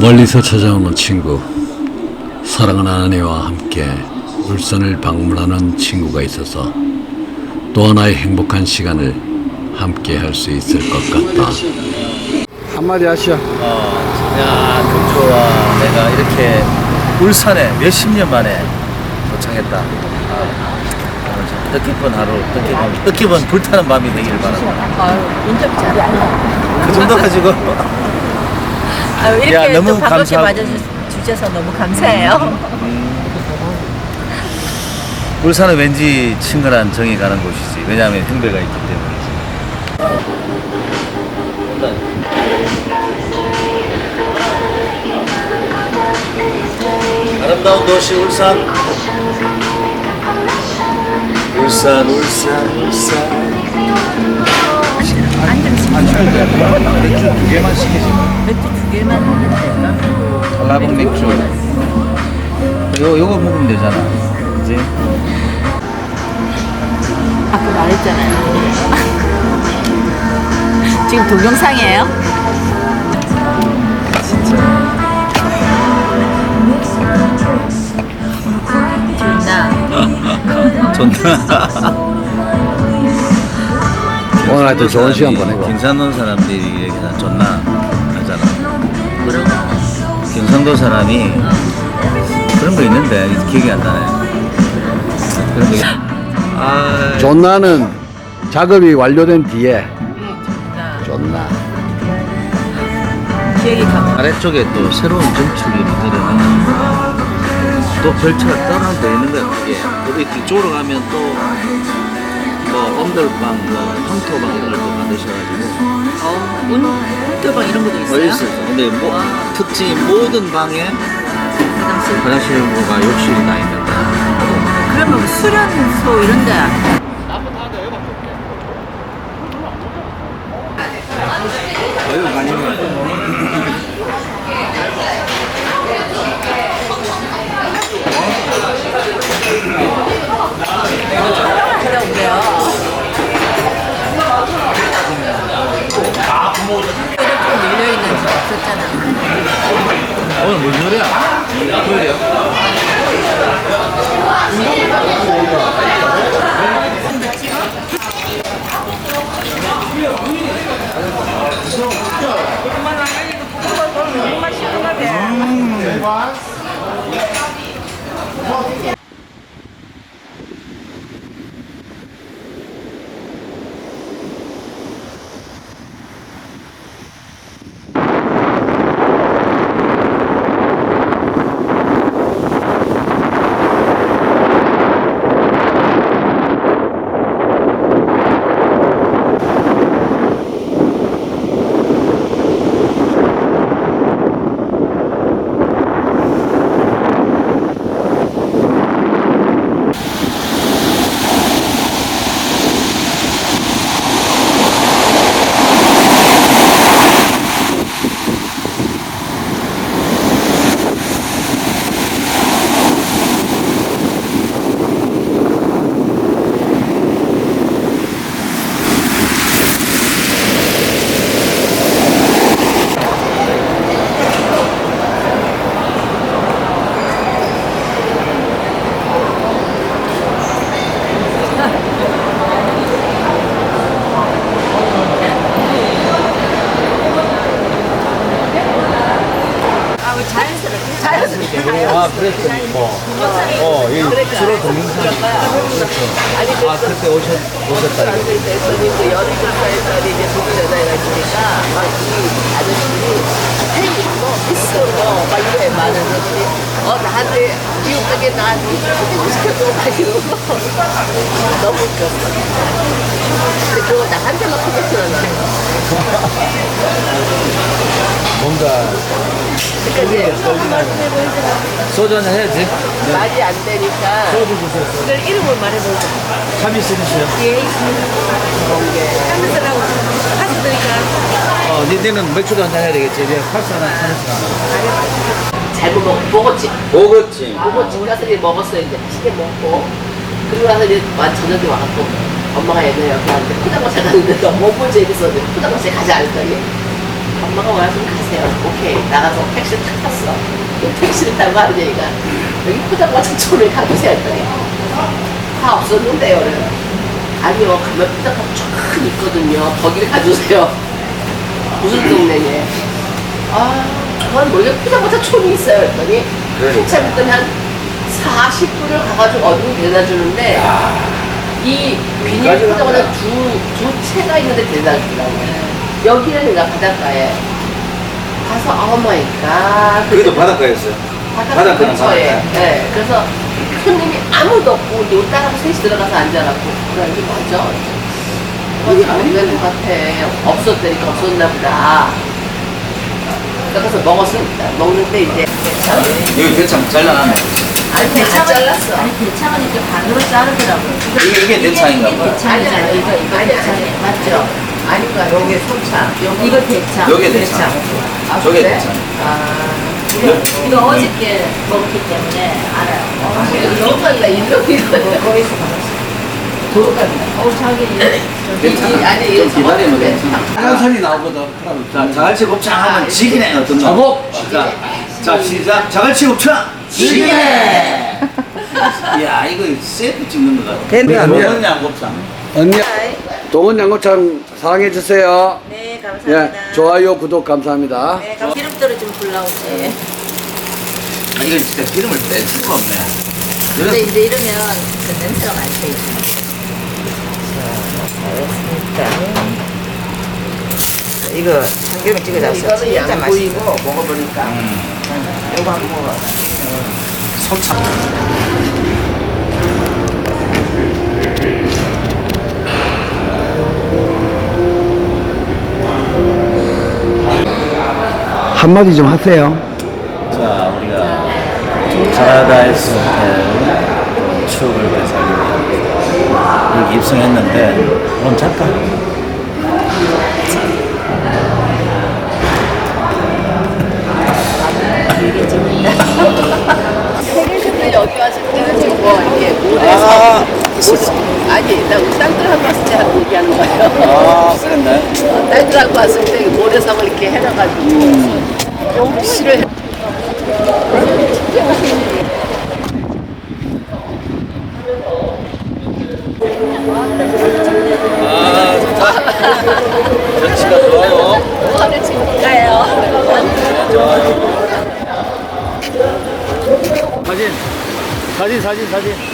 멀리서 찾아오는 친구, 사랑하는 아내와 함께 울산을 방문하는 친구가 있어서 또 하나의 행복한 시간을 함께 할 수 있을 것 같다. 한마디 하시오. 어, 야, 금주와 내가 이렇게 울산에 몇십 년 만에 도착했다. 아, 오늘 뜻깊은 하루, 뜻깊은, 뜻깊은 불타는 밤이 되기를 바랍니다. 잘안 해. 그 정도 가지고 아유, 이렇게 야, 너무 또 반갑게 감사하고. 맞아주셔서 너무 감사해요. 울산은 왠지 친근한 정이 가는 곳이지. 왜냐하면 형배가 있기 때문이지. 아름다운 도시 울산. 울산, 울산, 울산. 맥주 두 개만 시키지. 맥주 두 개만 하는데. 달라봉 맥주. 요, 요거 먹으면 되잖아. 그지? 아까 말했잖아요. 지금 동영상이에요? 좋나? 좋다. 오늘 하여튼 좋은 시간 보내고. 경상도 사람들이 얘기하는 좋나 하잖아. 뭐라고? 경상도 사람이 그런 거 있는데 기억이 안 나네. 그런 거. 아, 존나는 작업이 완료된 뒤에 좋나? 존나. 기억이 가. 아래쪽에 또 새로운 정축이 만들어나가지고 또 별차가 따로 더 있는 거야 그게. 거기 뒤쪽으로 가면 또 뭐 엄돌방, 뭐 황토방 이런 걸또 만드셔가지고 어, 운동방 이런 것도 어 있어요? 있어요. 근데 뭐 특징이 모든 방에 화장실. 화장실과 욕실이 다 있는다. 그러면 수련소 이런 데 그랬더니 뭐. 어, 이 주로 동영상이. 그렇죠. 아, 그때 오셨, 오셨다. 이거. 대표님도 여름가사에서 이제 부부전화가 있으니까 막이 아저씨들이 팬이고 있어 막 이래 많은 것들이 어 나한테 미국 가게 나한테 소개도 시켜줘 막 이러고 너무 웃겼어 근데 그거 나한테만 크게 틀어놔 뭔가 소주 한잔 해야지. 말이 안 되니까 소주 주세요. 그걸 이름을 말해보자 참이 쓰시요 예 하면서라고 하시더니까 어, 니네는 맥주도 한잔 해야 되겠지. 이제 칼스 하나, 카네스 하나. 잘못 먹, 먹었지 먹었지. 보고 집 가서 이제 맛있게 먹고. 그리고 나서 이제 와, 저녁에 와갖고 엄마가 옛날에 여기 왔는데 포장마차 갔는데 너무 재밌었는데 포장마차에 가지 않을까. 이게. 엄마가 원하시면 가세요. 오케이. 나가서 택시를 탔어. 그 택시를 타고 하는 얘기가 여기 포장마차 쪽으로 가보세요 했더니 다 없었는데요. 그래요. 아니요. 가면 포장마차 쫙 있거든요. 거기를 가주세요. 무슨 동네에? 아, 그건 모르겠 포장마차 촌이 있어요. 했더니 한참 있더니 한 40분을 가가지고 어디로 데려다 주는데 이 비닐 포장마차 두, 두 채가 있는데 데려다 주더라고요. 여기는 내가 바닷가에 가서 오 마이 갓. 그래도 바닷가였어요. 바닷가 바닷가는 근처에. 바닷가야? 네. 그래서 손님이 아무도 없고 이제 옷 따라서 셋이 들어가서 앉아갖고 그래 이게 맞아. 어디 안 되는 것 같아. 없었다니까 없었나 보다. 그래서 먹었습니다. 먹는데 이제 여기 대창 잘라놨네. 아니 다 잘랐어. 아니 대창은 이렇게 반으로 자르더라고요. 이게, 이게 대창인가 봐요. 대창이잖아요. 이거 이거 아니, 대창 아니. 맞죠? 아니까 여기. 여기 이거 대창. 요게 대창. 아, 저게 그래? 대창. 아. 이거 어저께 먹기 때문에 알아요. 아, 이거 너무 빨라. 이거 이거. 거기서 받았어요. 도로갑니다. 어 자기 괜찮아. 아니, 좀 이거 기다리면 괜찮아. 빨간 선이 나오거든. 자, 자갈치 곱창 하면 지기네 어떤 거? 작업. 자, 자 시작. 자갈치 곱창 지기네. 야 이거 세트 찍는 거 같아. 네, 안 돼요. 먹은 양 곱창. 언니, 동원 양고창 사랑해 주세요. 네 예, 감사합니다. 좋아요, 구독 감사합니다. 네, 감- 기름도로 좀 불나오지. 아, 이거 진짜 기름을 뺄 수가 없네. 근데 이제 이러면 그 냄새가 많이 돼요. 이거 참기름 찍어 잡수 이거는 진짜 양 맛있어. 보이고 먹어보니까 이거 한번 먹어. 소참. 한마디 좀 하세요. 자, 우리가 자라다이스 호텔 추억을 여기 입성했는데 오늘 잠깐 근데 여기 왔을 때는 지금 뭐 이렇게 아, 아니 나 왔을 때 하는 얘기하는 거예요 아. 딸 들하고 왔을 때 모래성을 이렇게 해놔가지고 용시를 해- 아, 좋다. 전치가 좋아요. 뭐하는 친구가요 좋아요. 사진, 사진, 사진, 사진.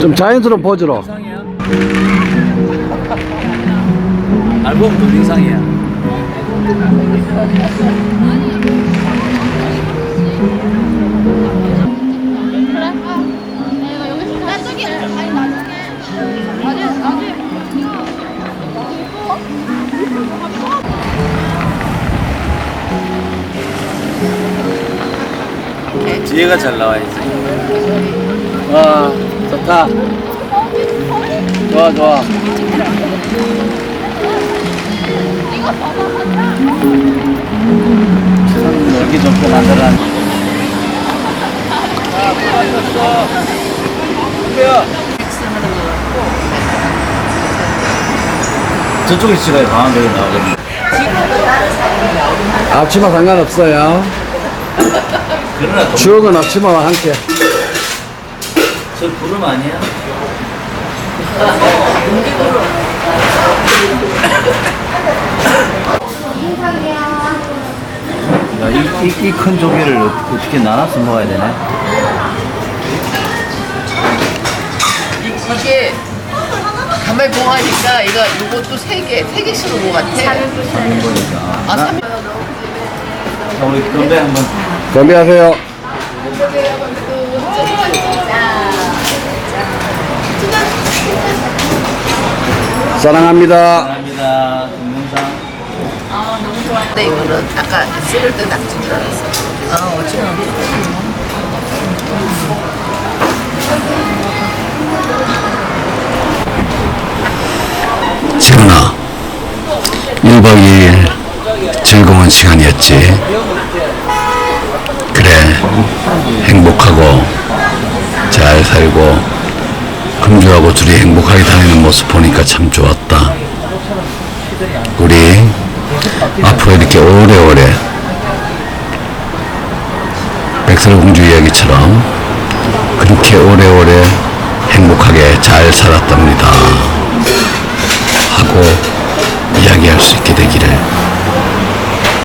좀 자연스러운 포즈로. 알고 보면 동영상이야. 뒤에가 잘 나와야지. 와, 좋다. 좋아, 좋아. 놀기 좋게 만들어. 저쪽에 찍어야 강한대로 나오거든요. 앞치마 상관없어요. 추억은 앞치마와 함께. 저 구름 아니야? 야, 이, 이, 이 큰 조개를 어- 어떻게 나눠서 먹어야 되네? 이게 가만히 보하니까 이거 이것도 세 개, 세 개씩 온것 같아. 3인분이니까. 아, 삼 자, 우리 건배 한번. 건배하세요. 사랑합니다. 감사합니다. 동영상. 근데 이거는 아까 쓸을 때 낙진 줄 알았어. 아, 어찌나. 지훈아 1박 2일 즐거운 시간이었지 그래 행복하고 잘 살고 하고 둘이 행복하게 다니는 모습 보니까 참 좋았다. 우리 앞으로 이렇게 오래오래 백설공주 이야기처럼 그렇게 오래오래 행복하게 잘 살았답니다. 하고 이야기할 수 있게 되기를